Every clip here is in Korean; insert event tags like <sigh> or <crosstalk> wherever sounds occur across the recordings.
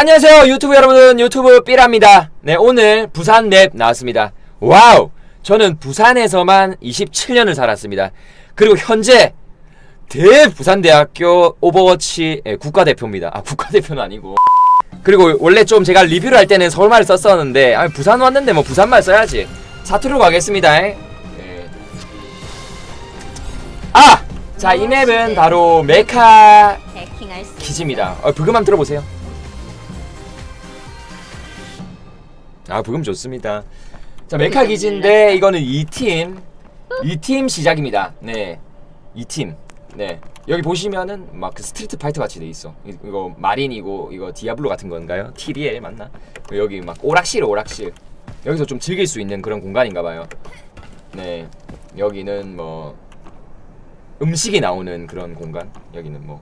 안녕하세요 유튜브 여러분 유튜브 삐라입니다. 네 오늘 부산 맵 나왔습니다. 와우! 저는 부산에서만 27년을 살았습니다. 그리고 현재 대부산대학교 오버워치 예, 국가대표입니다. 아 국가대표는 아니고. 그리고 원래 좀 제가 리뷰를 할 때는 서울말을 썼었는데 아, 부산 왔는데 뭐 부산말 써야지. 사투리로 가겠습니다. 예. 아! 자 이 맵은 바로 메카 기지입니다. 어, 한번 들어보세요. 아 부금 좋습니다. 자 메카 기지인데 이거는 2팀 2팀 시작입니다. 네 2팀 네 여기 보시면은 막 그 스트리트 파이터 같이 돼 있어. 이- 이거 마린이고 이거 디아블로 같은 건가요? TBL 맞나? 그리고 여기 막 오락실 오락실 여기서 좀 즐길 수 있는 그런 공간인가 봐요. 네 여기는 뭐 음식이 나오는 그런 공간 여기는 뭐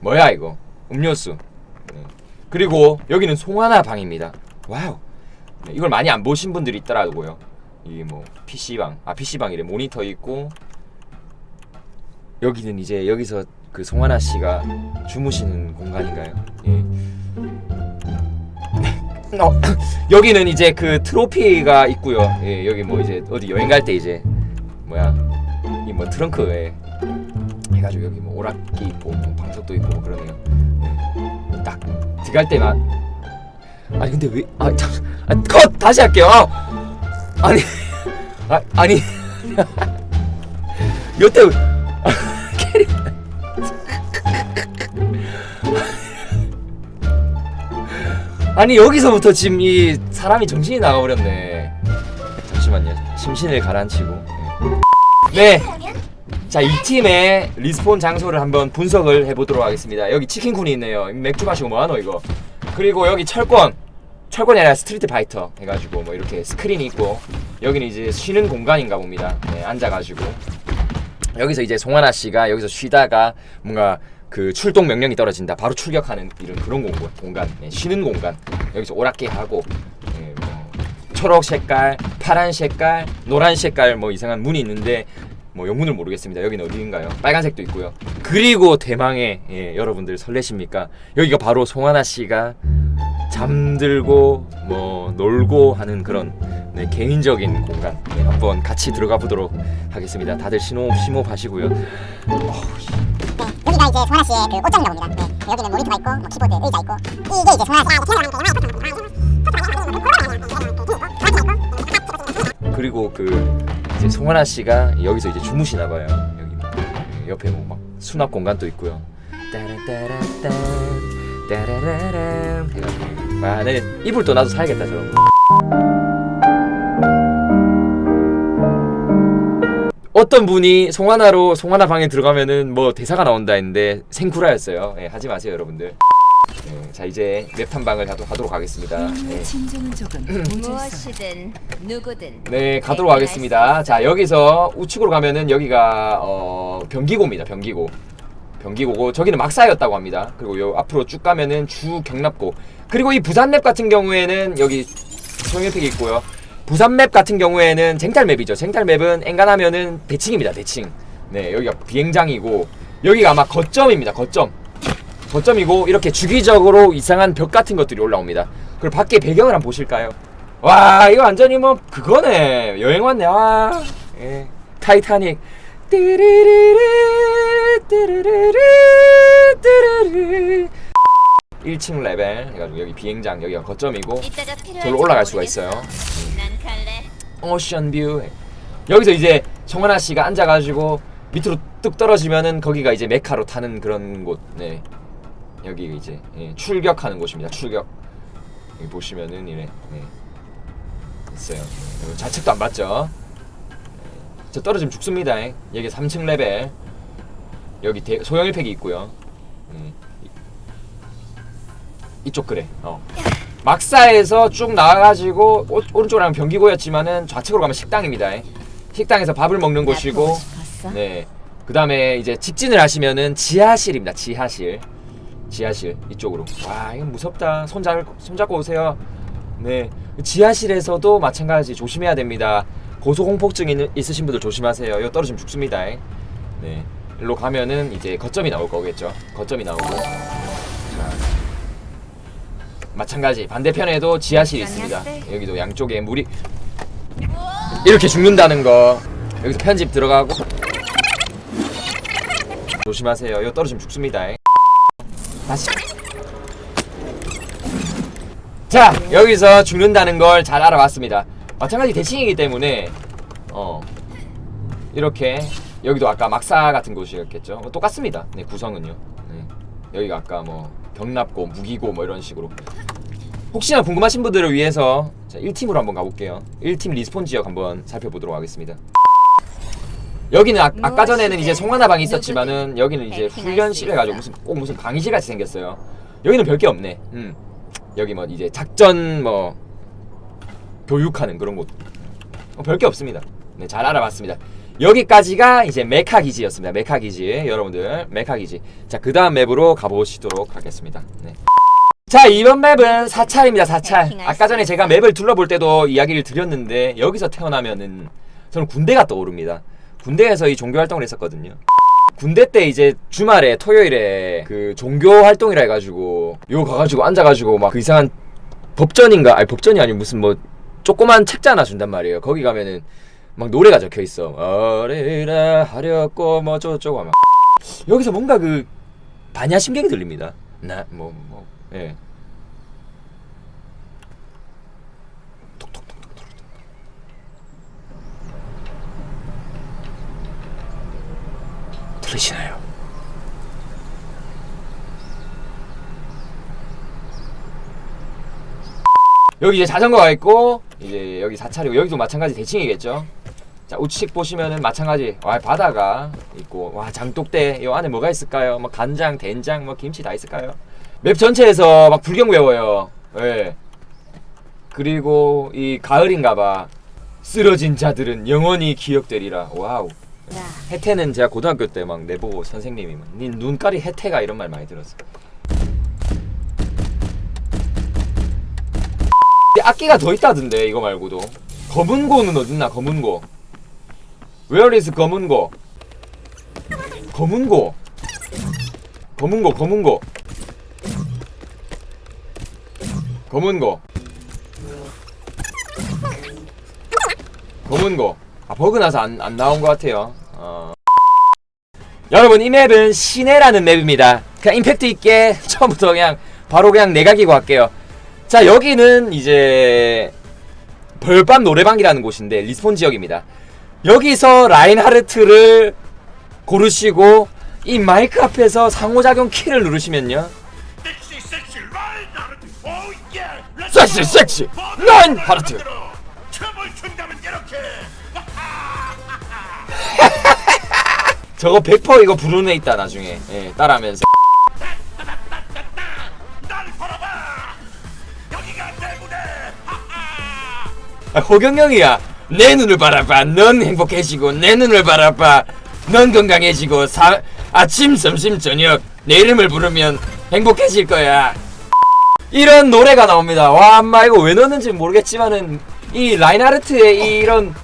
뭐야 이거 음료수 네. 그리고 여기는 송하나 방입니다 와우 네, 이걸 많이 안 보신 분들이 있더라고요 이게 뭐 PC방 아 PC방이래 모니터 있고 여기는 이제 여기서 그 송하나 씨가 주무시는 공간인가요? 예. 어, <laughs> 여기는 이제 그 트로피가 있고요. 예, 여기 뭐 이제 어디 여행 갈 때 이제 뭐야 이 뭐 트렁크에 해가지고 여기 뭐 오락기 있고 뭐 방석도 있고 뭐 그러네요. 네. 딱 들어갈 때만 아니 근데 왜 아참컷 다시 할게요. 아 니 <laughs> 아, 아니 <laughs> 여태 캐리 <laughs> 아니 여기서부터 지금 이 사람이 정신이 나가버렸네. 잠시만요. 심신을 가라앉히고. 네. 자, 이 팀의 리스폰 장소를 한번 분석을 해보도록 하겠습니다. 여기 치킨군이 있네요. 맥주 마시고 뭐하노 이거. 그리고 여기 철권. 철권이 아니라 스트리트 파이터 해가지고 뭐 이렇게 스크린이 있고 여기는 이제 쉬는 공간인가 봅니다. 네, 앉아가지고 여기서 이제 송하나 씨가 여기서 쉬다가 뭔가 그 출동 명령이 떨어진다. 바로 출격하는 이런 그런 공간, 공간 네, 쉬는 공간. 여기서 오락기 하고 네, 뭐 초록 색깔, 파란 색깔, 노란 색깔 뭐 이상한 문이 있는데 뭐 영문을 모르겠습니다. 여기는 어디인가요? 빨간색도 있고요. 그리고 대망의 예, 여러분들 설레십니까? 여기가 바로 송하나 씨가 잠들고 뭐 놀고 하는 그런 네, 개인적인 공간 네, 한번 같이 들어가 보도록 하겠습니다. 다들 신호 심호흡 하시고요. 여기가 이제 송하나 씨의 그 옷장인가 봅니다. 네. 여기는 모니터가 있고, 뭐 키보드, 의자 있고, 이게 이제 송하나 씨. 그리고 그 이제 송하나 씨가 여기서 이제 주무시나 봐요. 여기 뭐, 예, 옆에 뭐막 수납 공간도 있고요. 해가지고 아, 네 이불 또 나도 사야겠다 저런 거. 어떤 분이 송하나로 송하나 방에 들어가면은 뭐 대사가 나온다 했는데 생쿠라였어요. 예, 하지 마세요 여러분들. 예, 자 이제 맵 탐방을 하도, 하도록 하겠습니다. 예. 진정한 적은 모질서 무엇이든 누구든 네 가도록 하겠습니다. 자 여기서 우측으로 가면은 여기가 어 변기고입니다 변기고. 변기고고 저기는 막사였다고 합니다. 그리고 요 앞으로 쭉 가면은 주 경납고. 그리고 이 부산맵 같은 경우에는 여기 소형일팩이 있고요. 부산맵 같은 경우에는 쟁탈맵이죠. 쟁탈맵은 엔간하면은 대칭입니다 대칭. 네 여기가 비행장이고 여기가 아마 거점입니다 거점 거점이고 이렇게 주기적으로 이상한 벽 같은 것들이 올라옵니다. 그리고 밖에 배경을 한번 보실까요? 와 이거 완전히 뭐 그거네. 여행 왔네. 아 예. 타이타닉. 띠리리리 띠리리리 띠리리. 1층 레벨. 해가지고 여기 비행장 여기가 거점이고 저기로 올라갈 수가. 있어요. 오션 뷰. 여기서 이제 정원아 씨가 앉아가지고 밑으로 뚝 떨어지면은 거기가 이제 메카로 타는 그런 곳. 네. 여기 이제 예, 출격하는 곳입니다 출격 여기 보시면은 이래 네. 있어요 여기 좌측도 안 봤죠 네. 저 떨어지면 죽습니다 여기 3층 레벨 여기 대, 소형 1팩이 있고요 네. 이- 이쪽 그래 어. 막사에서 쭉 나와가지고 오, 오른쪽으로 가면 변기고였지만은 좌측으로 가면 식당입니다. 식당에서 밥을 먹는 나 곳이고? 네. 그 다음에 이제 직진을 하시면은 지하실입니다. 지하실. 지하실 이쪽으로. 와 이건 무섭다. 손 잡, 손 잡고 오세요. 네. 지하실에서도 마찬가지 조심해야 됩니다. 고소공포증 있, 있으신 분들 조심하세요. 이거 떨어지면 죽습니다. 네. 일로 가면은 이제 거점이 나올 거겠죠. 거점이 나오고. 자. 마찬가지 반대편에도 지하실이 있습니다. 여기도 양쪽에 물이 이렇게 죽는다는 거. 여기서 편집 들어가고 조심하세요. 이거 떨어지면 죽습니다. 다시. 자 여기서 죽는다는 걸 잘 알아봤습니다. 마찬가지 대칭이기 때문에 어 이렇게 여기도 아까 막사 같은 곳이었겠죠. 뭐 똑같습니다. 네 구성은요. 네. 여기가 아까 뭐 경납고 무기고 뭐 이런 식으로 혹시나 궁금하신 분들을 위해서 자 1팀으로 한번 가볼게요. 1팀 리스폰 지역 한번 살펴보도록 하겠습니다. 여기는 아, 아까 전에는 이제 송하나 방이 있었지만은 여기는 이제 훈련실 해가지고 무슨 꼭 무슨 강의실 같이 생겼어요. 여기는 별게 없네. 음 여기 뭐 이제 작전 뭐 교육하는 그런 곳. 어, 별게 없습니다. 네, 잘 알아봤습니다. 여기까지가 이제 메카 기지였습니다. 메카 기지 여러분들 메카 기지. 자, 그 다음 맵으로 가보시도록 하겠습니다. 네. 자, 이번 맵은 사찰입니다. 사찰. 아까 전에 제가 맵을 둘러볼 때도 이야기를 드렸는데 여기서 태어나면은 저는 군대가 떠오릅니다. 군대에서 이 종교 활동을 했었거든요. 군대 때 이제 주말에 토요일에 그 종교 활동이라 해가지고 요 가가지고 앉아가지고 막 그 이상한 법전인가? 아니 법전이 아니고 무슨 뭐 조그만 책자 하나 준단 말이에요. 거기 가면은 막 노래가 적혀 있어. 어리라 하렸고 뭐 저쩌고 막. 여기서 뭔가 그 반야심경이 들립니다. 나뭐 뭐예 들리시나요? 여기 이제 자전거가 있고 이제 여기 사찰이고 여기도 마찬가지 대칭이겠죠. 자 우측 보시면은 마찬가지 와 바다가 있고 와 장독대 이 안에 뭐가 있을까요? 뭐 간장, 된장, 뭐 김치 다 있을까요? 맵 전체에서 막 불경 외워요. 예. 그리고 이 가을인가봐 쓰러진 자들은 영원히 기억되리라. 와우. 혜태는 제가 고등학교 때 막 내보고 선생님이 막, 네 눈깔이 혜태가? 이런 말 많이 들었어. 악기가 더 있다던데 이거 말고도. 검은고는 어딨나 검은고? Where is 검은고? 검은고. 검은고 검은고. 검은고. 검은고 아 버그 나서 안, 안 나온 것 같아요 어. 여러분 이 맵은 시내라는 맵입니다 그냥 임팩트 있게 처음부터 그냥 바로 그냥 내가기고 할게요 자 여기는 이제 벌밤 노래방이라는 곳인데 리스폰 지역입니다. 여기서 라인하르트를 고르시고 이 마이크 앞에서 상호작용 키를 누르시면요. 섹시 섹시 라인 하르트 오예 섹시, 섹시, 라인하르트. 춤을 춘다면 이렇게 저거 100% 이거 부르는 애 있다 나중에. 예, 따라하면서. 아, 호경영이야. 내 눈을 바라봐. 넌 행복해지고 내 눈을 바라봐. 넌 건강해지고 사, 아침 점심 저녁 내 이름을 부르면 행복해질 거야. 이런 노래가 나옵니다. 와 엄마 이거 왜 넣었는지 모르겠지만은 이 라인하르트의 이런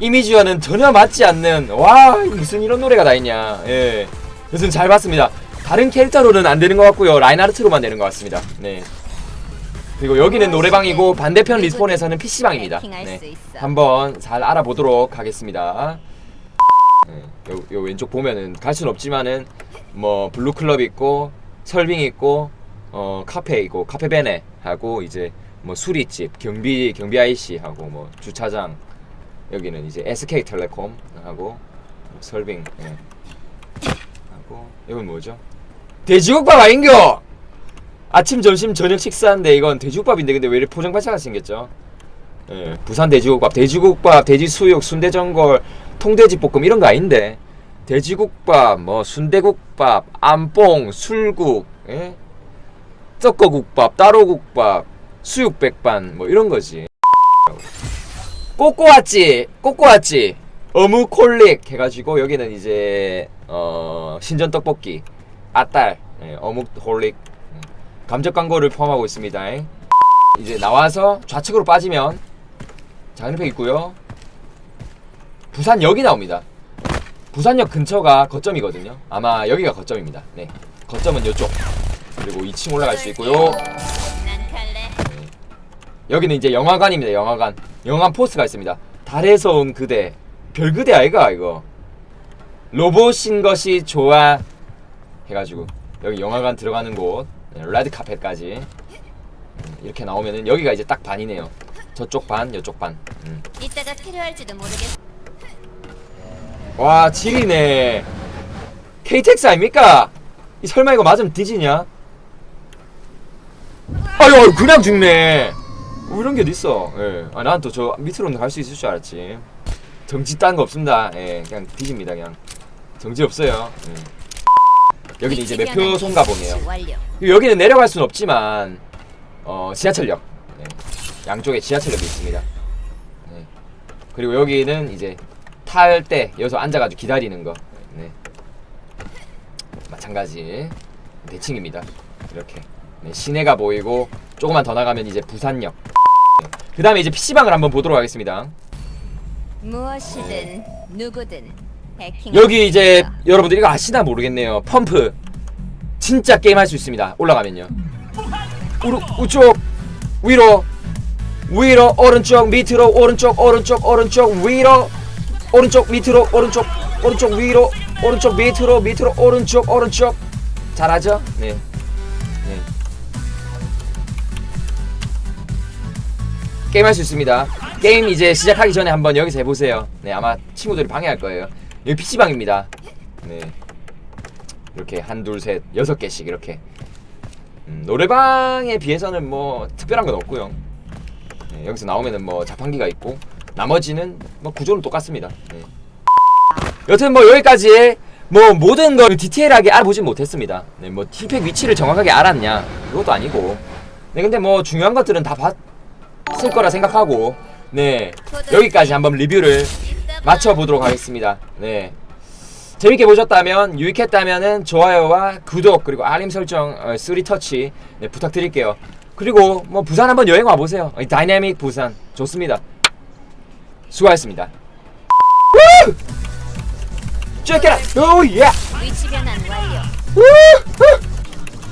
이미지와는 전혀 맞지 않는 와 무슨 이런 노래가 다 있냐. 예. 요즘 잘 봤습니다. 다른 캐릭터로는 안 되는 것 같고요. 라인하르트로만 되는 것 같습니다. 네. 그리고 여기는 노래방이고 반대편 리스폰에서는 PC방입니다. 네. 한번 잘 알아보도록 하겠습니다. 네, 요, 요 왼쪽 보면은 갈 순 없지만은 뭐 블루클럽 있고 설빙 있고 어 카페 있고 카페베네 하고 이제 뭐 수리집 경비 경비 IC 하고 뭐 주차장 여기는 이제 SK텔레콤 하고 설빙 예. 하고 이건 뭐죠? 돼지국밥 아닌겨? 아침, 점심, 저녁 식사인데 이건 돼지국밥인데 근데 왜 이렇게 포장마차가 생겼죠? 예, 부산 돼지국밥, 돼지국밥, 돼지 수육, 순대전골, 통돼지 볶음 이런 거 아닌데 돼지국밥, 뭐 순대국밥, 암뽕, 술국, 예? 섞어국밥, 따로국밥, 수육백반 뭐 이런 거지. 꼬꼬았지, 꼬꼬았지. 어묵콜릭 해가지고 여기는 이제 어 신전 떡볶이, 아딸, 예, 어묵콜릭 감적 광고를 포함하고 있습니다. 이제 나와서 좌측으로 빠지면 장르팩 있고요. 부산역이 나옵니다. 부산역 근처가 거점이거든요. 아마 여기가 거점입니다. 네, 거점은 이쪽. 그리고 2층 올라갈 수 있고요. 난 갈래. 여기는 이제 영화관입니다. 영화관. 영화관 포스가 있습니다. 달에서 온 그대. 별 그대 아이가 이거. 로봇인 것이 좋아 해가지고 여기 영화관 들어가는 곳 네, 레드 카펫까지 음, 이렇게 나오면은 여기가 이제 딱 반이네요. 저쪽 반, 이쪽 반. 음. 이따가 필요할지도 모르겠. 와 지리네. KTX 아닙니까? 이 설마 이거 맞으면 뒤지냐? 아유 아유, 그냥 죽네. 뭐 이런 게 어딨어. 예. 아, 난 또 저 밑으로는 갈 수 있을 줄 알았지. 정지 딴 거 없습니다. 예, 그냥 뒤집니다 그냥. 정지 없어요. 예. 여기는 이제 매표 송가봉이에요. 여기는 내려갈 수는 없지만 어, 지하철역 네. 양쪽에 지하철역이 있습니다. 네. 그리고 여기는 이제 탈 때 여기서 앉아가지고 기다리는 거 네. 마찬가지 대칭입니다. 이렇게 네, 시내가 보이고 조금만 더 나가면 이제 부산역. 네. 그 다음에 이제 PC방을 한번 보도록 하겠습니다. 무엇이든 누구든 해킹. 여기 이제 여러분들 이거 아시나 모르겠네요. 펌프 진짜 게임 할 수 있습니다. 올라가면요. 우르, 우쪽 위로 위로 오른쪽 밑으로 오른쪽 오른쪽 오른쪽 위로 오른쪽 밑으로 오른쪽 오른쪽 위로 오른쪽 밑으로 밑으로 오른쪽 오른쪽 잘하죠? 네. 네. 게임 할 수 있습니다. 게임 이제 시작하기 전에 한번 여기서 해보세요. 네, 아마 친구들이 방해할 거예요. 여기 PC방입니다. 네. 이렇게 한, 둘, 셋, 여섯 개씩 이렇게. 음, 노래방에 비해서는 뭐 특별한 건 없고요. 네, 여기서 나오면은 뭐 자판기가 있고 나머지는 뭐 구조는 똑같습니다. 네. 여튼 뭐 여기까지 뭐 모든 걸 디테일하게 알아보진 못했습니다. 네, 뭐 티팩 위치를 정확하게 알았냐 그것도 아니고. 네, 근데 뭐 중요한 것들은 다 봤 을 거라 생각하고 네 여기까지 한번 리뷰를 맞춰보도록 하겠습니다. 네. 재밌게 보셨다면 유익했다면은 좋아요와 구독 그리고 알림 설정 어, 3터치 네, 부탁드릴게요. 그리고 뭐 부산 한번 여행 와 보세요. 다이내믹 부산 좋습니다. 수고하셨습니다. 우! 쭉 해라. 오